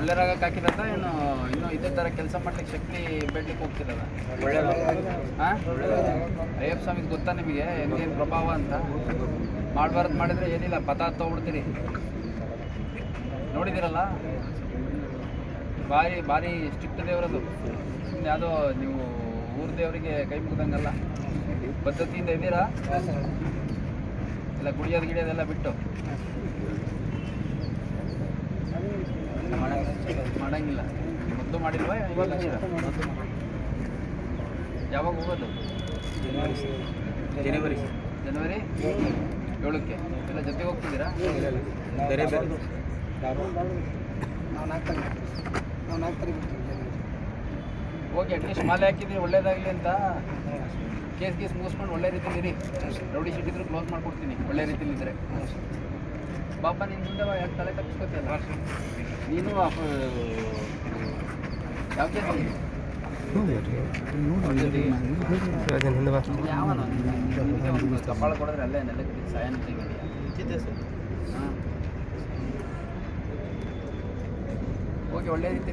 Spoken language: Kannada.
ಒಳ್ಳೆಯರಾಗಕ್ಕೆ ಹಾಕಿರೋದ ಏನು ಇನ್ನೂ ಇದೇ ಥರ ಕೆಲಸ ಮಾಡ್ಲಿಕ್ಕೆ ಶಕ್ತಿ ಬೇಡ್ಲಿಕ್ಕೆ ಹೋಗ್ತಿರೋದ? ಹಾಂ ಅಯ್ಯಪ್ಪ ಸ್ವಾಮಿಗೆ ಗೊತ್ತಾ ನಿಮಗೆ? ಹೆಂಗೇನು ಪ್ರಭಾವ ಅಂತ? ಮಾಡಬಾರ್ದು ಮಾಡಿದರೆ ಏನಿಲ್ಲ ಪತ ತೊಗೊಬಿಡ್ತೀರಿ ನೋಡಿದ್ದೀರಲ್ಲ ಭಾರಿ ಭಾರಿ ಸ್ಟ್ರಿಕ್ಟ್ ದೇವರದು. ಯಾವುದೋ ನೀವು ಊರ ದೇವರಿಗೆ ಕೈ ಮುಗ್ದಂಗಲ್ಲ? ಪದ್ಧತಿಯಿಂದ ಇದ್ದೀರಾ? ಎಲ್ಲ ಕುಡಿಯೋದು ಗಿಡಿಯೋದೆಲ್ಲ ಬಿಟ್ಟು. ಮಾಡಂಗಿಲ್ಲ ಮೊದಲು ಮಾಡಿಲ್ವಾ? ಯಾವಾಗ ಹೋಗೋದು? ಜನವರಿ. ಜನವರಿ? ಏಳಕ್ಕೆ. ಎಲ್ಲ ಜೊತೆಗೆ ಹೋಗ್ತಿದ್ದೀರಾ? ಬೇರೆ ಬೇರೆ. ನಾವು ನಾಲ್ಕು ತಾರೀಕು ನಾವು ನಾಲ್ಕು ತಾರೀಕು ಹೋಗಿ ಅಟ್ಲೀಸ್ಟ್ ಮಾಲೆ ಹಾಕಿದ್ರೆ ಒಳ್ಳೇದಾಗಲಿ ಅಂತ. ಕೇಸ್ ಕೇಸ್ ಮುಗಿಸ್ಕೊಂಡು ಒಳ್ಳೆ ರೀತಿಲಿ ಇರಿ ರೌಡಿ ಶೀಟ್ ಇದ್ರೆ ಕ್ಲೋಸ್ ಮಾಡಿಕೊಡ್ತೀನಿ ಒಳ್ಳೆ ರೀತಿಲಿ ಇದ್ರೆ ಪಾಪ ನಿನ್ನ ಮುಂದೆ ಯಾಕೆ ತಲೆ ತಪ್ಪಿಸ್ಕೊತಿಯಲ್ಲ ನೀನು ಯಾವ ಕಪಾಳ ಕೊಡಿದ್ರೆ ಅಲ್ಲೇ ನೆಲಕ್ಕೆ ಸಾಯನ ಹಾಂ. ಓಕೆ ಒಳ್ಳೆ ರೀತಿ